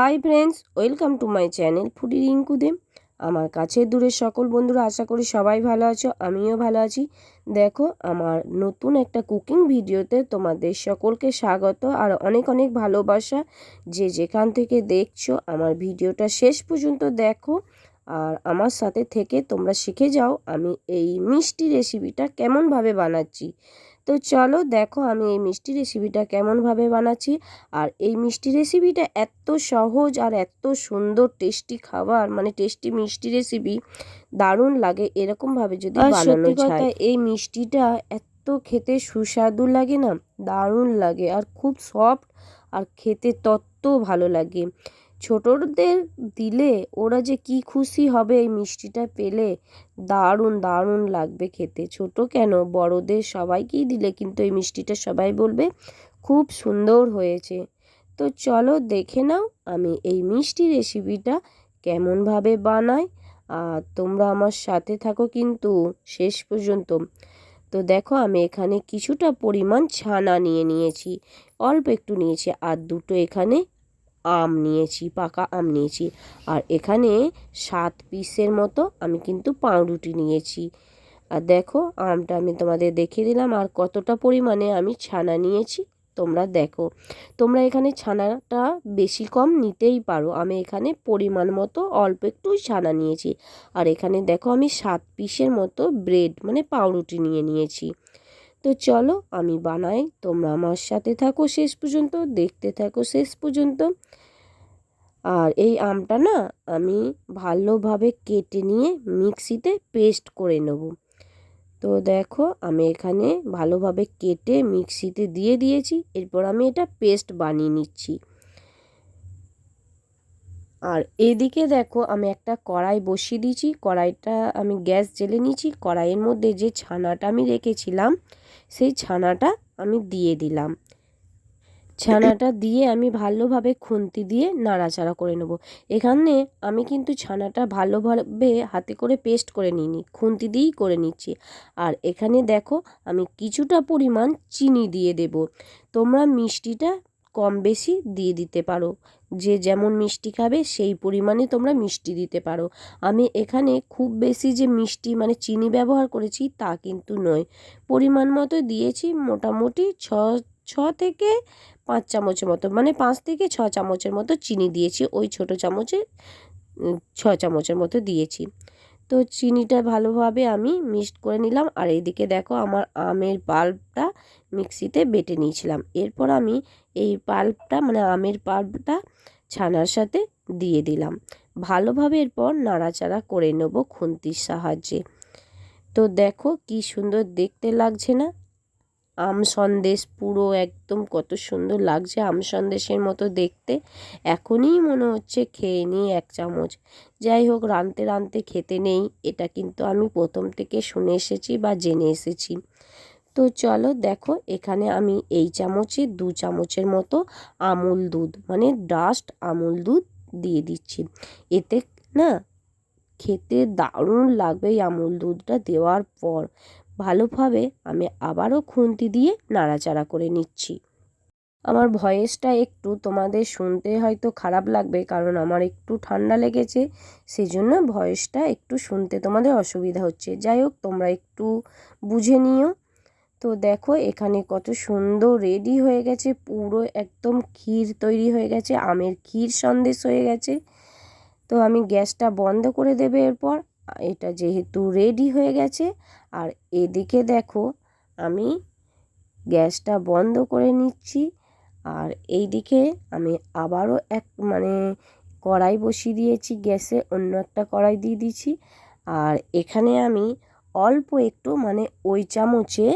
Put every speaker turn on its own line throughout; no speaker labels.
Hi friends welcome to my channel foodie Rinku Dey আমার কাছে দূরের সকল বন্ধুরা, আশা করি সবাই ভালো আছো, আমিও ভালো আছি। দেখো, আমার নতুন একটা কুকিং ভিডিওতে তোমাদের সকলকে স্বাগত আর অনেক অনেক ভালোবাসা। যে যেখান থেকে দেখছ আমার ভিডিওটা শেষ পর্যন্ত দেখো আর আমার সাথে থেকে তোমরা শিখে যাও আমি এই মিষ্টি রেসিপিটা কেমনভাবে বানাচ্ছি। তো চলো দেখো আমি এই মিষ্টি রেসিপিটা কেমনভাবে বানাচ্ছি। আর এই মিষ্টি রেসিপিটা এত সহজ আর এত সুন্দর টেস্টি খাবার মানে টেস্টি মিষ্টি রেসিপি দারুণ লাগে এরকমভাবে যদি বানানো যায়। এই মিষ্টিটা এত খেতে সুস্বাদু লাগে না? দারুণ লাগে আর খুব সফট আর খেতে তত ভালো লাগে। ছোটদের দিলে ওরা যে কি খুশি হবে এই মিষ্টিটা পেলে দারুণ দারুণ লাগবে খেতে। ছোট কেন? বড়দের সবাইকেই দিলে কিন্তু এই মিষ্টিটা সবাই বলবে, খুব সুন্দর হয়েছে। তো চলো দেখে নাও আমি এই মিষ্টি রেসিপিটা কেমনভাবে বানাই। আর তোমরা আমার সাথে থাকো কিন্তু শেষ পর্যন্ত। তো দেখো আমি এখানে কিছুটা পরিমাণ ছানা নিয়ে নিয়েছি। অল্প একটু নিয়েছি আর দুটো এখানে আম নিয়েছি, পাকা আম নিয়েছি। আর এখানে সাত পিসের মতো আমি কিন্তু পাউরুটি নিয়েছি। আর দেখো, আমটা আমি তোমাদের দেখিয়ে দিলাম আর কতটা পরিমাণে আমি ছানা নিয়েছি, তোমরা দেখো। তোমরা এখানে ছানাটা বেশি কম নিতেই পারো। আমি এখানে পরিমাণ মতো অল্প একটু ছানা নিয়েছি। আর এখানে দেখো, আমি সাত পিসের মতো ব্রেড মানে পাউরুটি নিয়ে নিয়েছি। তো চলো আমি বানাই, তোমরা আমার সাথে থাকো শেষ পর্যন্ত, দেখতে থাকো শেষ পর্যন্ত। আর এই আমটা না আমি ভালোভাবে কেটে নিয়ে মিক্সিতে পেস্ট করে নেব। তো দেখো আমি এখানে ভালোভাবে কেটে মিক্সিতে দিয়ে দিয়েছি, এরপর আমি এটা পেস্ট বানিয়ে নিচ্ছি। আর এদিকে দেখো আমি একটা কড়াই বসিয়ে দিয়েছি, কড়াইটা আমি গ্যাস জেলে নিয়েছি, কড়াইয়ের মধ্যে যে ছানাটা আমি রেখেছিলাম, সেই ছানাটা আমি দিয়ে দিলাম। ছানাটা দিয়ে আমি ভালোভাবে খুন্তি দিয়ে নাড়াচাড়া করে নেব। এখানে আমি কিন্তু ছানাটা ভালোভাবে হাতে করে পেস্ট করে নিইনি, খুন্তি দিয়েই করে নিচ্ছি। আর এখানে দেখো আমি কিছুটা পরিমাণ চিনি দিয়ে দেব। তোমরা মিষ্টিটা কম বেশি দিয়ে দিতে পারো। যে যেমন মিষ্টি খাবে, সেই পরিমাণে তোমরা মিষ্টি দিতে পারো। আমি এখানে খুব বেশি যে মিষ্টি মানে চিনি ব্যবহার করেছি তা কিন্তু নয়। পরিমাণ মতো দিয়েছি মোটামুটি ছ ছ থেকে পাঁচ চামচের মতো মানে পাঁচ থেকে ছ চামচের মতো চিনি দিয়েছি। ওই ছোট চামচে ছ চামচের মতো দিয়েছি। তো চিনিটা ভালোভাবে আমি মিক্সড করে নিলাম। আর এইদিকে দেখো আমার আমের পাল্পটা মিক্সিতে বেটে নিয়েছিলাম। এরপর আমি এই পাল্পটা মানে আমের পাল্পটা ছানার সাথে দিয়ে দিলাম। ভালোভাবে এরপর নাড়াচাড়া করে নেব খুন্তির সাহায্যে। তো দেখো কি সুন্দর দেখতে লাগছে না? আম সন্দেশ পুরো একদম কত সুন্দর লাগছে আম সন্দেশের মতো দেখতে। এখনই মনে হচ্ছে খেয়ে নিই এক চামচ। যাই হোক রানতে রানতে খেতে নেই, এটা কিন্তু আমি প্রথম থেকে শুনে এসেছি বা জেনে এসেছি। তো চলো দেখো, এখানে আমি এই চামচে দু চামচের মতো আমুল দুধ মানে ডাস্ট আমুল দুধ দিয়ে দিচ্ছি। এতে না খেতে দারুণ লাগবে এই আমুল দুধটা দেওয়ার পর। ভালোভাবে আমি আবারও খুন্তি দিয়ে নাড়াচাড়া করে নিচ্ছি। আমার ভয়েসটা একটু তোমাদের শুনতে হয়তো খারাপ লাগবে, কারণ আমার একটু ঠান্ডা লেগেছে সেই জন্য ভয়েসটা একটু শুনতে তোমাদের অসুবিধা হচ্ছে। যাই হোক, তোমরা একটু বুঝে নিও। তো দেখো, এখানে কত সুন্দর রেডি হয়ে গেছে, পুরো একদম ক্ষীর তৈরি হয়ে গেছে, আমের ক্ষীর সন্দেশ হয়ে গেছে। তো আমি গ্যাসটা বন্ধ করে দেবে এরপর। এটা যেহেতু রেডি হয়ে গেছে, আর এদিকে দেখো আমি গ্যাসটা বন্ধ করে নিচ্ছি, আর এই দিকে আমি আবারও এক মানে কড়াই বসিয়ে দিয়েছি গ্যাসে, অন্য একটা কড়াই দিয়ে দিচ্ছি আর এখানে আমি অল্প একটু মানে ওই চামচে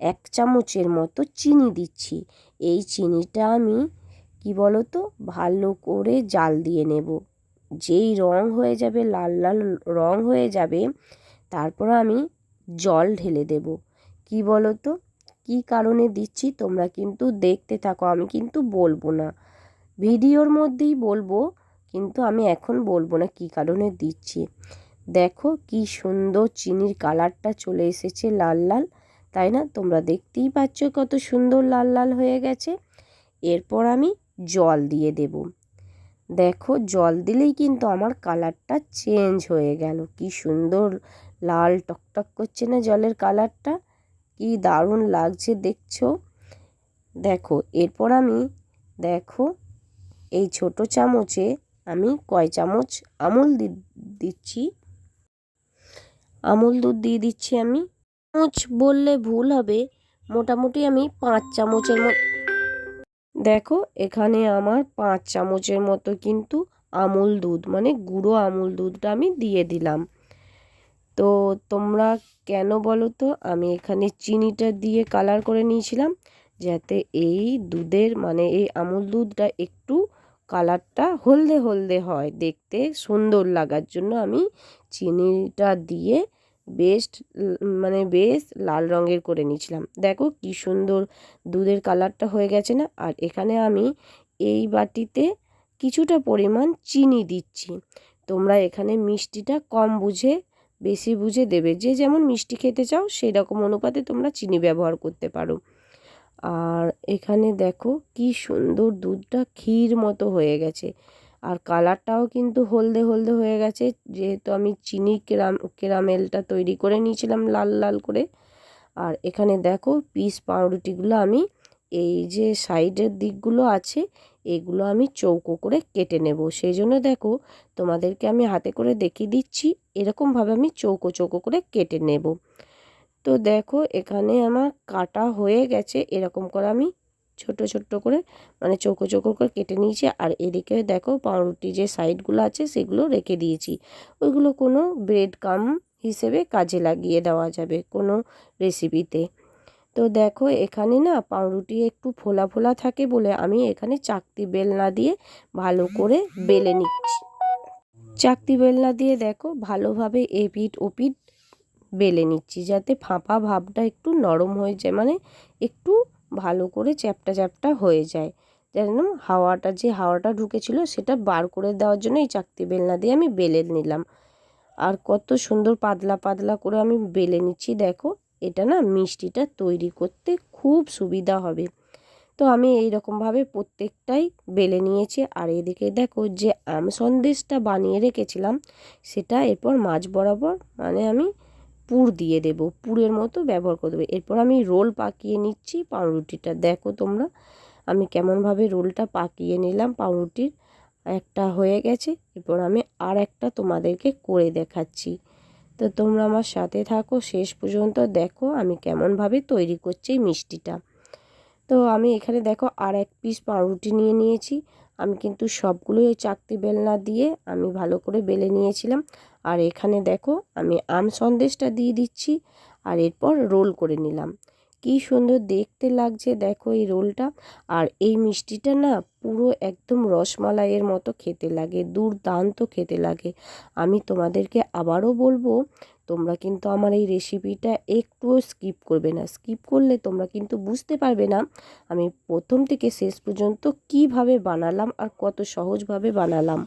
এক চামচের মতো চিনি দিচ্ছি। এই চিনিটা আমি কি বলো তো ভালো করে জাল দিয়ে নেব। যেই রং হয়ে যাবে, লাল লাল রং হয়ে যাবে, তারপর আমি জল ঢেলে দেব। কি বলো তো কী কারণে দিচ্ছি তোমরা কিন্তু দেখতে থাকো, আমি কিন্তু বলব না। ভিডিওর মধ্যেই বলব, কিন্তু আমি এখন বলব না কী কারণে দিচ্ছি। দেখো কি সুন্দর চিনির কালারটা চলে এসেছে লাল লাল, তাই না? তোমরা দেখতেই পাচ্ছ কত সুন্দর লাল লাল হয়ে গেছে। এরপর আমি জল দিয়ে দেব। দেখো, জল দিলেই কিন্তু আমার কালারটা চেঞ্জ হয়ে গেল। কি সুন্দর লাল টকটক করছে না জলের কালারটা? কি দারুণ লাগছে দেখছ? দেখো, এরপর আমি, দেখো, এই ছোট চামচে আমি কয় চামচ আমুল দি, দিচ্ছি। আমুল দুধ দিয়ে দিচ্ছি আমি। চামচ বললে ভুল হবে। মোটামুটি আমি পাঁচ চামচের মতো দেখো, এখানে আমার পাঁচ চামচের মতো কিন্তু আমুল দুধ মানে গুঁড়ো আমুল দুধটা আমি দিয়ে দিলাম। তো তোমরা কেন বলো তো? আমি এখানে চিনিটা দিয়ে কালার করে নিয়েছিলাম, যাতে এই দুধের মানে এই আমুল দুধটা একটু কালারটা হলদে হলদে হয়। দেখতে সুন্দর লাগার জন্য আমি চিনিটা দিয়ে বেশ মানে বেশ লাল রঙের করে নিয়েছিলাম। দেখো কি সুন্দর দুধের কালারটা হয়ে গেছে না? আর এখানে আমি এই বাটিতে কিছুটা পরিমাণ চিনি দিচ্ছি। তোমরা এখানে মিষ্টিটা কম বুঝে, বেশি বুঝে দেবে। যে যেমন মিষ্টি খেতে চাও সেই রকম অনুপাতে তোমরা চিনি ব্যবহার করতে পারো। আর এখানে দেখো কি সুন্দর দুধটা ক্ষীর মতো হয়ে গেছে। আর কালারটাও কিন্তু হলদে হলদে হয়ে গেছে। যেহেতু আমি চিনি কেরাম, কেরামেলটা তৈরি করে নিয়েছিলাম লাল লাল করে। আর এখানে দেখো পিস পাউরুটিগুলো আমি, এই যে সাইডের দিকগুলো আছে, এগুলো আমি চৌকো করে কেটে নেব। সেই জন্য দেখো তোমাদেরকে আমি হাতে করে দেখিয়ে দিচ্ছি, এরকমভাবে আমি চৌকো চৌকো করে কেটে নেব। তো দেখো এখানে আমার কাটা হয়ে গেছে, এরকম করে আমি ছোট ছোট্ট করে মানে চৌকো চৌকো করে কেটে নিয়েছি। আর এদিকে দেখো পাউরুটি যে সাইডগুলো আছে সেগুলো রেখে দিয়েছি। ওইগুলো কোনো ব্রেড কাম হিসেবে কাজে লাগিয়ে দেওয়া যাবে কোনো রেসিপিতে তো দেখো এখানে না পাউরুটি একটু ফোলা ফোলা থাকে বলে আমি এখানে চাকতি বেলনা দিয়ে ভালো করে বেলে নিচ্ছি। চাকতি বেলনা দিয়ে দেখো ভালোভাবে এপিট ওপিট বেলে নিচ্ছি যাতে ফাঁপা ভাবটা একটু নরম হয়ে যায় মানে একটু ভালো করে চ্যাপটা চ্যাপটা হয়ে যায়। যেন হাওয়াটা যে হাওয়াটা ঢুকেছিল সেটা বার করে দেওয়ার জন্য এই চাকতি বেলনা দিয়ে আমি বেলে নিলাম। আর কত সুন্দর পাতলা পাতলা করে আমি বেলে নিচ্ছি, দেখো। এটা না মিষ্টিটা তৈরি করতে খুব সুবিধা হবে। তো আমি এই রকমভাবে প্রত্যেকটাই বেলে নিয়েছি। আর এদিকে দেখো যে আম সন্দেশটা বানিয়ে রেখেছিলাম, সেটা এরপর মাছ বরাবর মানে আমি পুর দিয়ে দেব, পুরের মতো ব্যবহার করে দেবো। এরপর আমি রোল পাকিয়ে নিচ্ছি পাউরুটিটা। দেখো তোমরা, আমি কেমনভাবে রোলটা পাকিয়ে নিলাম পাউরুটির। একটা হয়ে গেছে, এরপর আমি আর একটা তোমাদেরকে করে দেখাচ্ছি। তো তোমরা আমার সাথে থাকো, শেষ পর্যন্ত দেখো আমি কেমনভাবে তৈরি করছি মিষ্টিটা। তো আমি এখানে দেখো আর এক পিস পাউরুটি নিয়ে নিয়েছি। আমি কিন্তু সবগুলোই ওই চাকতি বেলনা দিয়ে আমি ভালো করে বেলে নিয়েছিলাম। আর এখানে দেখো আমি আম সন্দেশটা দিয়ে দিচ্ছি আর এরপর রোল করে নিলাম। কি সুন্দর দেখতে লাগছে দেখো এই রোলটা। আর এই মিষ্টিটা না পুরো একদম রসমালাইয়ের মতো খেতে লাগে, দুর্দান্ত খেতে লাগে। আমি তোমাদেরকে আবারও বলব তোমরা কিন্তু আমার এই রেসিপিটা একটুও স্কিপ করবে না। স্কিপ করলে তোমরা কিন্তু বুঝতে পারবে না আমি প্রথম থেকে শেষ পর্যন্ত কীভাবে বানালাম আর কত সহজভাবে বানালাম।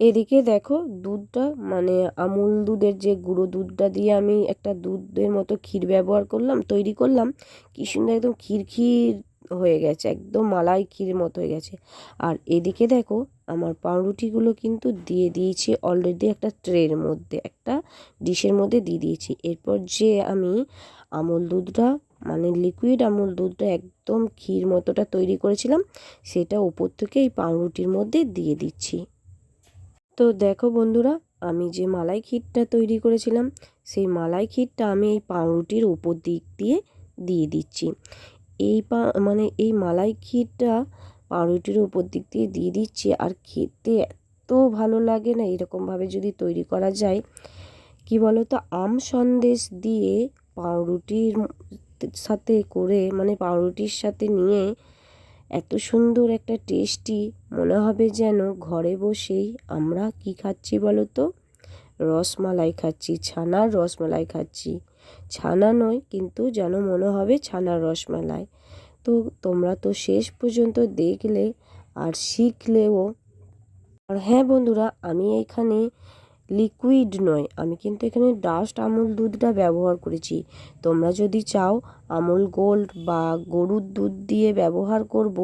এদিকে দেখো দুধটা মানে আমুল দুধের যে গুঁড়ো দুধটা দিয়ে আমি একটা দুধের মতো ক্ষীর ব্যবহার করলাম, তৈরি করলাম। কি সুন্দর একদম ক্ষীর ক্ষীর হয়ে গেছে, একদম মালাই ক্ষীর মতো হয়ে গেছে। আর এদিকে দেখো, আমার পাউরুটিগুলো কিন্তু দিয়ে দিয়েছি অলরেডি একটা ট্রের মধ্যে, একটা ডিশের মধ্যে দিয়ে দিয়েছি। এরপর যে আমি আমুল দুধটা মানে লিকুইড আমল দুধটা একদম ক্ষীর মতোটা তৈরি করেছিলাম, সেটা ওপর থেকে এই পাউরুটির মধ্যে দিয়ে দিচ্ছি। তো দেখো বন্ধুরা, আমি যে মালাই ক্ষীরটা তৈরি করেছিলাম, সেই মালাই ক্ষীরটা আমি এই পাউরুটির উপর দিক দিয়ে দিয়ে দিচ্ছি। এই পা মানে এই মালাই ক্ষীরটা পাউরুটির উপর দিক দিয়ে দিয়ে দিচ্ছি। আর খেতে এত ভালো লাগে না এরকমভাবে যদি তৈরি করা যায়। কি বলো তো আম সন্দেশ দিয়ে পাউরুটির সাথে করে মানে পাউরুটির সাথে নিয়ে এত সুন্দর একটা টেস্টি মনে হবে যেন ঘরে বসেই আমরা কি খাচ্ছি বলো তো রসমালাই খাচ্ছি, ছানার রসমালাই খাচ্ছি। ছানা নয়, কিন্তু যেন মনে হবে ছানার রসমালাই। তো তোমরা তো শেষ পর্যন্ত দেখলে আর শিখলেও। আর হ্যাঁ বন্ধুরা, আমি এখানে লিকুইড নয়, আমি কিন্তু এখানে ডাস্ট আমুল দুধটা ব্যবহার করেছি। তোমরা যদি চাও, আমুল গোল্ড বা গরুর দুধ দিয়ে ব্যবহার করব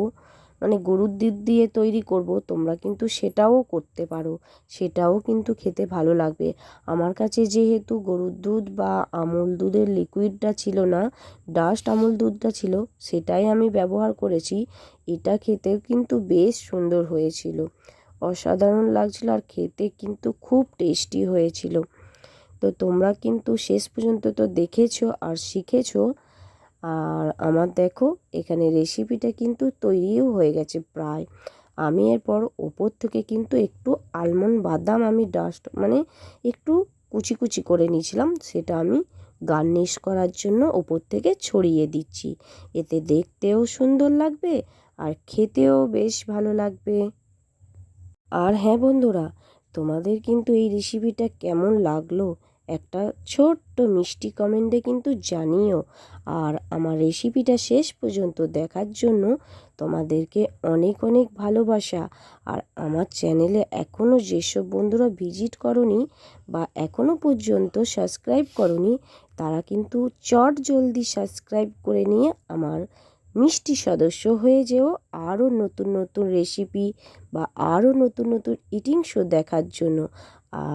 মানে গরুর দুধ দিয়ে তৈরি করব, তোমরা কিন্তু সেটাও করতে পারো। সেটাও কিন্তু খেতে ভালো লাগবে। আমার কাছে যেহেতু গরুর দুধ বা আমুল দুধের লিকুইডটা ছিল না ডাস্ট আমুল দুধটা ছিল, সেটাই আমি ব্যবহার করেছি। এটা খেতেও কিন্তু বেশ সুন্দর হয়েছিল। অসাধারণ লাগছিল আর খেতে কিন্তু খুব টেস্টি হয়েছিল। তো তোমরা কিন্তু শেষ পর্যন্ত তো দেখেছ আর শিখেছো। আর আমার দেখো, এখানে রেসিপিটা কিন্তু তৈরিও হয়ে গেছে প্রায়। আমি এরপর ওপর থেকে কিন্তু একটু আলমন্ড বাদাম আমি ডাস্ট মানে একটু কুচি কুচি করে নিয়েছিলাম, সেটা আমি গার্নিশ করার জন্য ওপর থেকে ছড়িয়ে দিচ্ছি। এতে দেখতেও সুন্দর লাগবে আর খেতেও বেশ ভালো লাগবে। আর হ্যাঁ বন্ধুরা, তোমাদের কিন্তু এই রেসিপিটা কেমন লাগল? একটা ছোট্ট মিষ্টি কমেন্টে কিন্তু জানিও। আর আমার রেসিপিটা শেষ পর্যন্ত দেখার জন্য তোমাদেরকে অনেক অনেক ভালোবাসা। আর আমার চ্যানেলে এখনও যেসব বন্ধুরা ভিজিট করনি বা এখনও পর্যন্ত সাবস্ক্রাইব করনি, তারা কিন্তু চট জলদি সাবস্ক্রাইব করে নিয়ে আমার মিষ্টি সদস্য হয়ে যেও। আরও নতুন নতুন রেসিপি বা আরও নতুন নতুন ইটিং শো দেখার জন্য। আর